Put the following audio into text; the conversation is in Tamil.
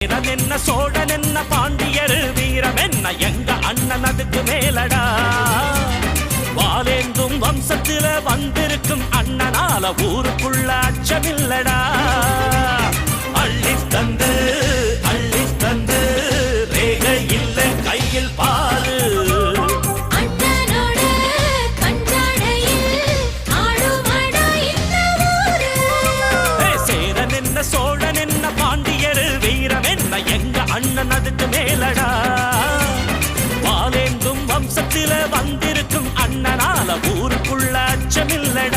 என்ன சோழன் என்ன பாண்டியர் வீரம் என்ன எங்க அண்ணன் அதுக்கு மேலடா? வாலேந்தும் வம்சத்தில வந்திருக்கும் அண்ணனால ஊருக்குள்ள அச்சமில்லடா. எங்க அண்ணன் அதுக்கு மேலடா? வாலேந்தும் வம்சத்தில வந்திருக்கும் அண்ணனால ஊருக்குள்ள அச்சமில்லடா.